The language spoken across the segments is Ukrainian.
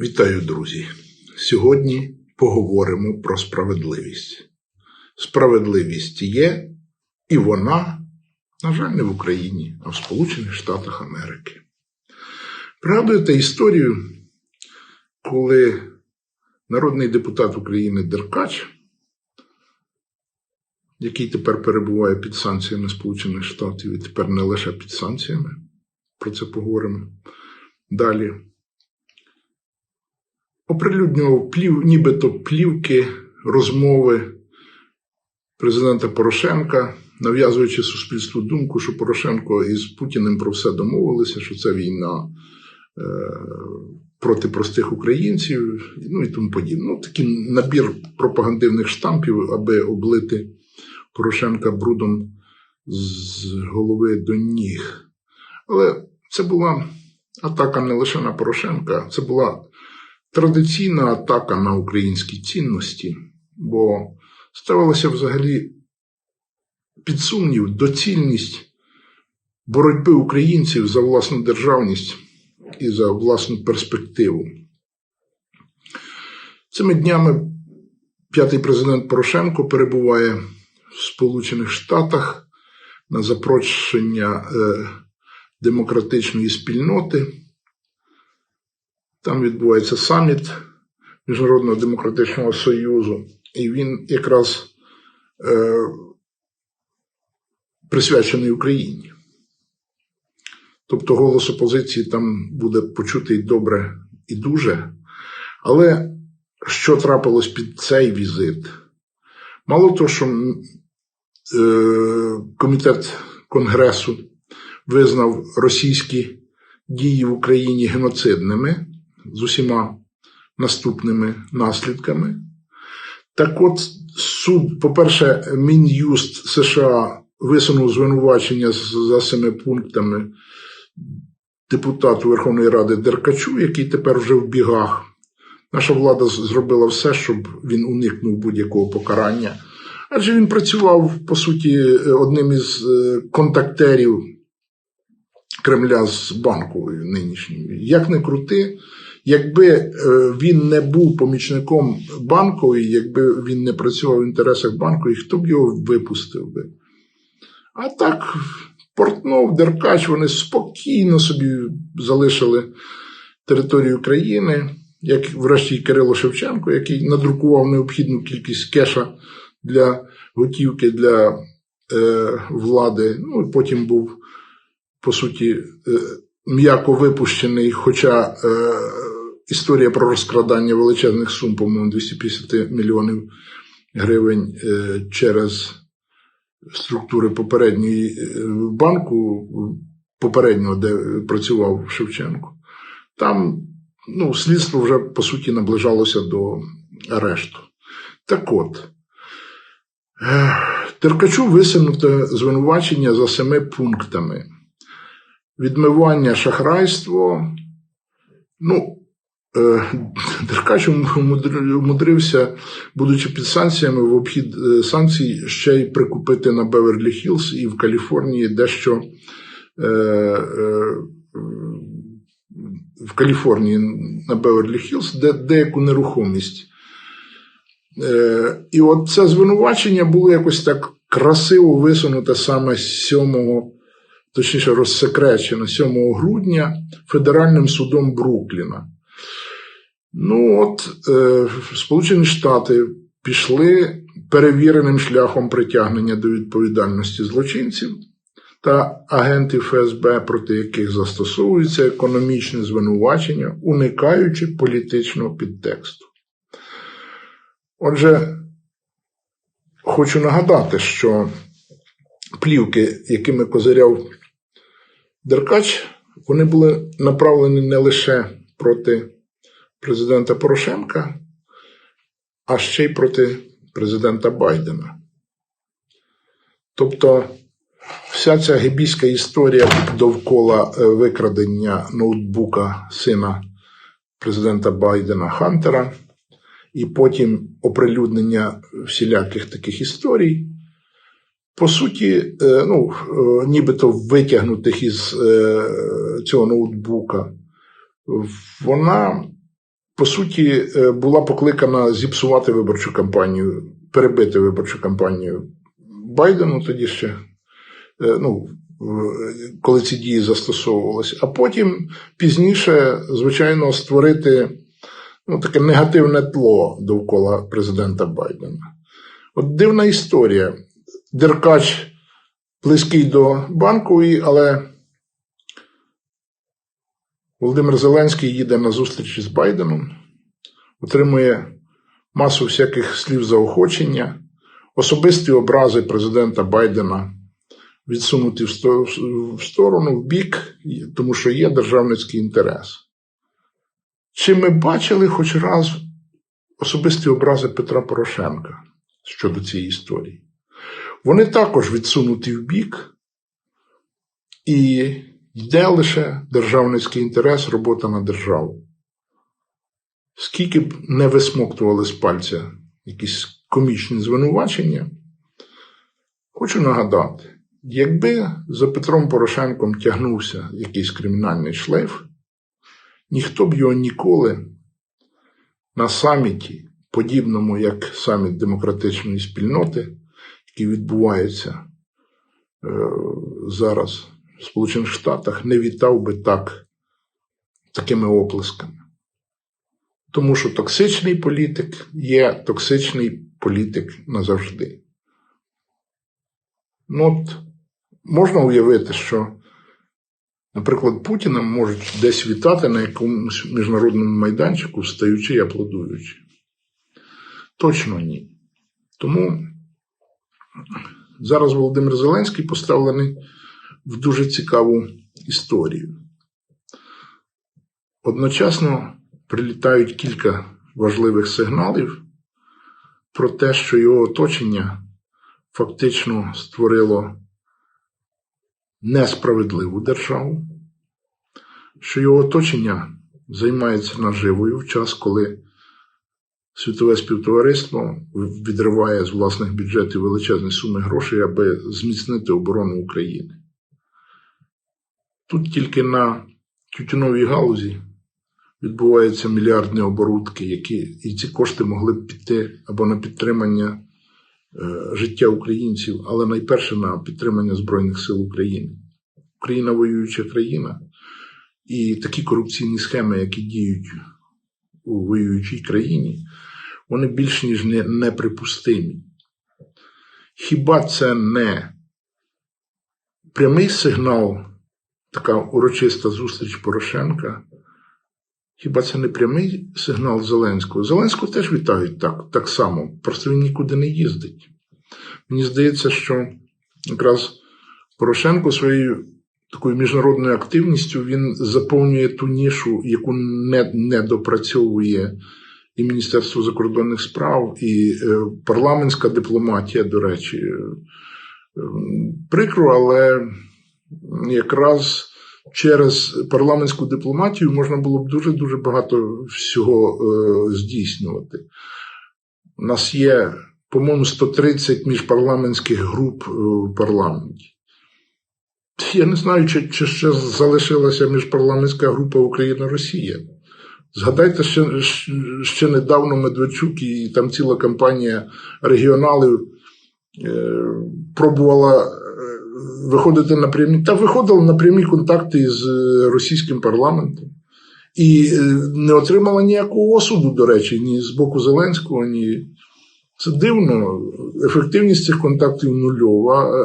Вітаю, друзі! Сьогодні поговоримо про справедливість. Справедливість є, і вона, на жаль, не в Україні, а в Сполучених Штатах Америки. Пригадуєте історію, коли народний депутат України Деркач, який тепер перебуває під санкціями Сполучених Штатів, і тепер не лише під санкціями, про це поговоримо далі оприлюднював плів, нібито плівки, розмови президента Порошенка, нав'язуючи суспільству думку, що Порошенко із Путіним про все домовилися, що це війна е, проти простих українців, ну і тому подібне. Ну, такий набір пропагандивних штампів, аби облити Порошенка брудом з голови до ніг. Але це була атака не лише на Порошенка, це була традиційна атака на українські цінності, бо ставилася взагалі під сумнів доцільність боротьби українців за власну державність і за власну перспективу. Цими днями п'ятий президент Порошенко перебуває в Сполучених Штатах на запрошення е, демократичної спільноти. Там відбувається саміт Міжнародного демократичного союзу, і він якраз е, присвячений Україні. Тобто голос опозиції там буде почутий добре і дуже. Але що трапилось під цей візит? Мало того, що е, комітет Конгресу визнав російські дії в Україні геноцидними з усіма наступними наслідками. Так от, суд, по-перше, Мін'юст США висунув звинувачення за семи пунктами депутату Верховної Ради Деркачу, який тепер вже в бігах. Наша влада зробила все, щоб він уникнув будь-якого покарання. Адже він працював, по суті, одним із е, контактерів Кремля з банковою нинішньою. Як не крути, Якби е, він не був помічником банкової, якби він не працював в інтересах банкової, хто б його випустив би? А так, Портнов, Деркач, вони спокійно собі залишили територію країни, як врешті Кирило Шевченко, який надрукував необхідну кількість кеша для готівки для е, влади. Ну і потім був, по суті, е, м'яко випущений, хоча. Е, історія про розкрадання величезних сум, по-моєму, 250 мільйонів гривень е, через структури попередньої е, банку, попереднього, де працював Шевченко. Там ну, слідство вже по суті наближалося до арешту. Так от. Е, Теркачу висунуте звинувачення за семи пунктами: відмивання шахрайство. Ну, Деркач умудрився, будучи під санкціями, в обхід е, санкцій ще й прикупити на Беверлі Хіллз і в Каліфорнії дещо е, в Каліфорнії на Беверлі Хіллз, де деяку нерухомість. І от це звинувачення було якось так красиво висунуте саме 7, точніше розсекречено 7 грудня Федеральним судом Брукліна. Ну, от е, Сполучені Штати пішли перевіреним шляхом притягнення до відповідальності злочинців та агентів ФСБ, проти яких застосовується економічне звинувачення, уникаючи політичного підтексту. Отже, хочу нагадати, що плівки, якими козиряв Деркач, вони були направлені не лише проти президента Порошенка, а ще й проти президента Байдена. Тобто вся ця гебійська історія довкола е, викрадення ноутбука сина президента Байдена Хантера, і потім оприлюднення всіляких таких історій. По суті, е, ну, е, нібито витягнутих із цього ноутбука, вона по суті, е, була покликана зіпсувати виборчу кампанію, перебити виборчу кампанію Байдену тоді ще, е, ну, коли ці дії застосовувалися, а потім пізніше, звичайно, створити ну, таке негативне тло довкола президента Байдена. От дивна історія. Деркач близький до банкової, але Володимир Зеленський їде на зустріч з Байденом, отримує масу всяких слів заохочення, особисті образи президента Байдена відсунуті в сторону, в бік, тому що є державницький інтерес. Чи ми бачили хоч раз особисті образи Петра Порошенка щодо цієї історії? Вони також відсунуті в бік, і йде лише державницький інтерес, робота на державу. Скільки б не висмоктували з пальця якісь комічні звинувачення, хочу нагадати, якби за Петром Порошенком тягнувся якийсь кримінальний шлейф, ніхто б його ніколи на саміті, подібному як саміт демократичної спільноти, який відбувається е, зараз в Сполучених Штатах, не вітав би так такими оплесками. Тому що токсичний політик є токсичний політик назавжди. Ну, от можна уявити, що, наприклад, Путіна можуть десь вітати на якомусь міжнародному майданчику, встаючи і аплодуючи. Точно ні. Тому зараз Володимир Зеленський поставлений в дуже цікаву історію. Одночасно прилітають кілька важливих сигналів про те, що його оточення фактично створило несправедливу державу, що його оточення займається наживою в час, коли світове співтовариство відриває з власних бюджетів величезні суми грошей, аби зміцнити оборону України. Тут тільки на тютюновій галузі відбуваються мільярдні оборудки, які і ці кошти могли б піти або на підтримання е, життя українців, але найперше на підтримання Збройних сил України. Україна воююча країна, і такі корупційні схеми, які діють у воюючій країні, вони більш ніж не, неприпустимі. Хіба це не прямий сигнал, така урочиста зустріч Порошенка? Хіба це не прямий сигнал Зеленського? Зеленського теж вітають так, так само, просто він нікуди не їздить. Мені здається, що якраз Порошенко своєю такою міжнародною активністю він заповнює ту нішу, яку не, не допрацьовує і Міністерство закордонних справ, і е, парламентська дипломатія, до речі. Е, Прикро, але якраз через парламентську дипломатію можна було б дуже-дуже багато всього е, здійснювати. У нас є, по-моєму, 130 міжпарламентських груп е, в парламенті. Я не знаю, чи, чи ще залишилася міжпарламентська група Україна-Росія. Згадайте, ще, ще недавно Медведчук і там ціла кампанія регіоналів е, пробувала виходити на та виходила на прямі контакти з е, російським парламентом. І е, не отримала ніякого осуду, до речі, ні з боку Зеленського, ні. Це дивно. Ефективність цих контактів нульова. Е,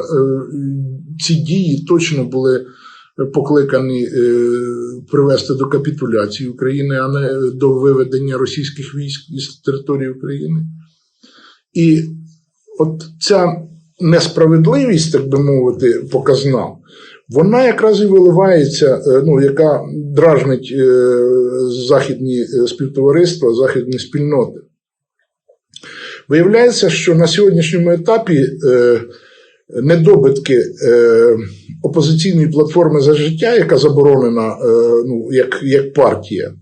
Ці дії точно були покликані привести до капітуляції України, а не до виведення російських військ із території України. І от ця несправедливість, так би мовити, показна, вона якраз і виливається, е, ну, яка дражнить е, західні е, співтовариства, західні спільноти. Виявляється, що на сьогоднішньому етапі недобитки е, опозиційної платформи за життя, яка заборонена е, ну, як, як партія,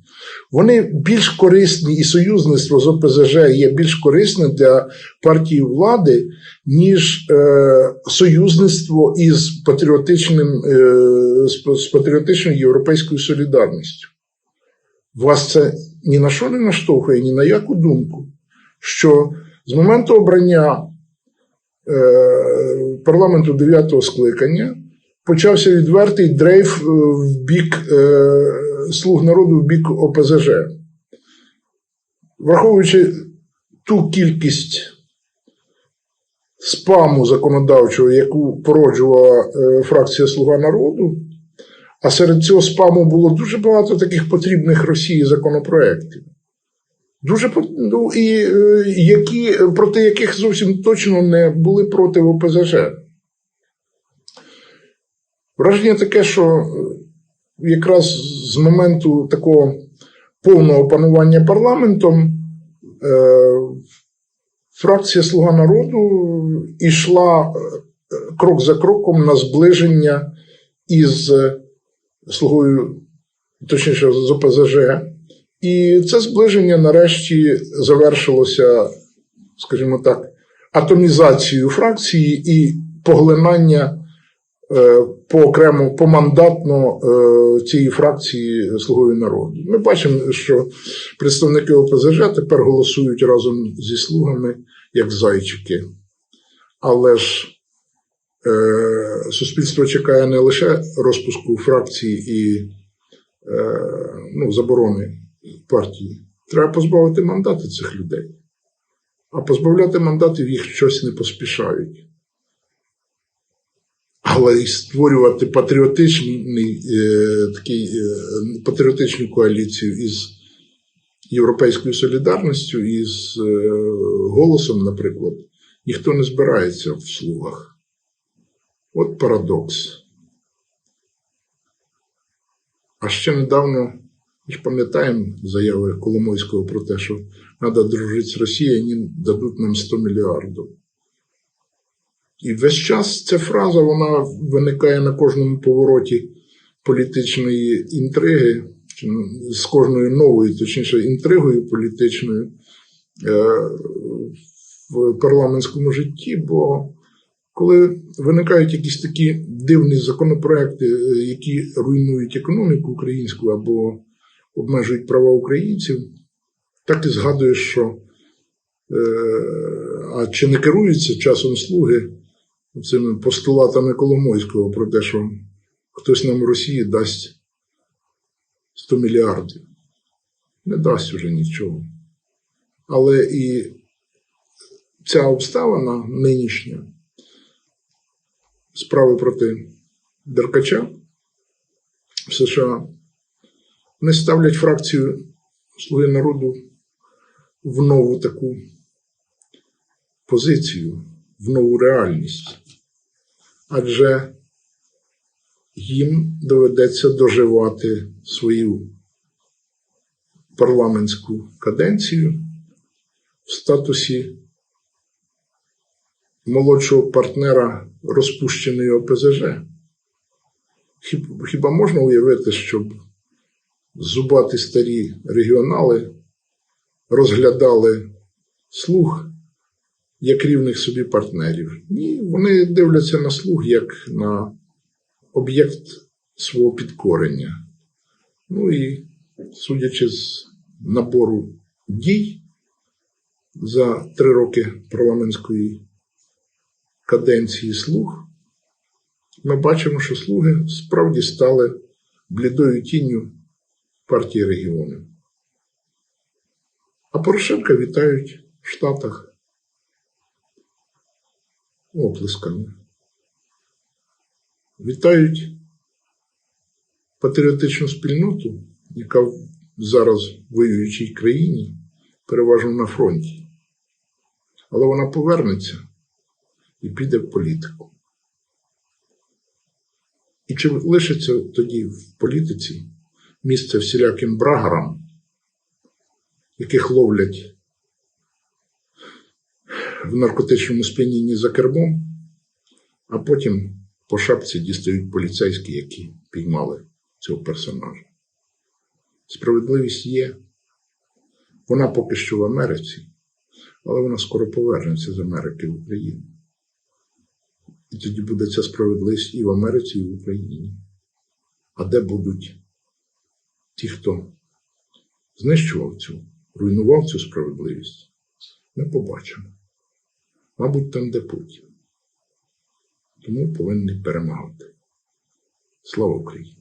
вони більш корисні, і союзництво з ОПЗЖ є більш корисним для партії влади, ніж е, союзництво із патріотичним, е, з, патріотичною європейською солідарністю. Вас це ні на що не наштовхує, ні на яку думку, що з моменту обрання парламенту 9 скликання почався відвертий дрейф е, в бік е, слуг народу, в бік ОПЗЖ. Враховуючи ту кількість спаму законодавчого, яку породжувала е, фракція Слуга народу, а серед цього спаму було дуже багато таких потрібних Росії законопроєктів. Дуже ну, і е, які, проти яких зовсім точно не були проти ОПЗЖ. Враження таке, що е, якраз з моменту такого повного панування парламентом е, фракція Слуга народу йшла крок за кроком на зближення із Слугою, точніше, з ОПЗЖ. І це зближення нарешті завершилося, скажімо так, атомізацією фракції і поглинання е, поокремо, помандатно е, цієї фракції Слугою народу. Ми бачимо, що представники ОПЗЖ тепер голосують разом зі слугами як зайчики. Але ж е, суспільство чекає не лише розпуску фракції і ну, заборони партії. Треба позбавити мандати цих людей. А позбавляти мандатів їх щось не поспішають. Але і створювати патріотичний, е, такий, е, патріотичну коаліцію із Європейською солідарністю і з е, голосом, наприклад, ніхто не збирається в слугах. От парадокс. А ще недавно, ми ж пам'ятаємо заяви Коломойського про те, що треба дружити з Росією, вони дадуть нам 100 мільярдів. І весь час ця фраза вона виникає на кожному повороті політичної інтриги, з кожною новою, точніше, інтригою політичною е, в парламентському житті. Бо коли виникають якісь такі дивні законопроекти, е, які руйнують економіку українську або обмежують права українців, так і згадуєш, що е, а чи не керуються часом слуги цими постулатами Коломойського про те, що хтось нам в Росії дасть 100 мільярдів. Не дасть уже нічого. Але і ця обставина нинішня справи проти Деркача в США не ставлять фракцію Слуги народу в нову таку позицію, в нову реальність. Адже їм доведеться доживати свою парламентську каденцію в статусі молодшого партнера розпущеної ОПЗЖ. Хіба можна уявити, щоб зубаті старі регіонали розглядали слуг як рівних собі партнерів? Ні, вони дивляться на слуг як на об'єкт свого підкорення. Ну і судячи з набору дій за три роки парламентської каденції слуг, ми бачимо, що слуги справді стали блідою тінню партії регіонів. А Порошенка вітають в Штатах оплесками. Вітають патріотичну спільноту, яка зараз в воюючій країні, переважно на фронті. Але вона повернеться і піде в політику. І чи лишиться тоді в політиці місце всіляким брагарам, яких ловлять в наркотичному сп'янінні за кермом, а потім по шапці дістають поліцейські, які піймали цього персонажа. Справедливість є. Вона поки що в Америці, але вона скоро повернеться з Америки в Україну. І тоді буде ця справедливість і в Америці, і в Україні. А де будуть ті, хто знищував цю, руйнував цю справедливість, ми побачимо. Мабуть, там де Путін. Тому повинні перемагати. Слава Україні!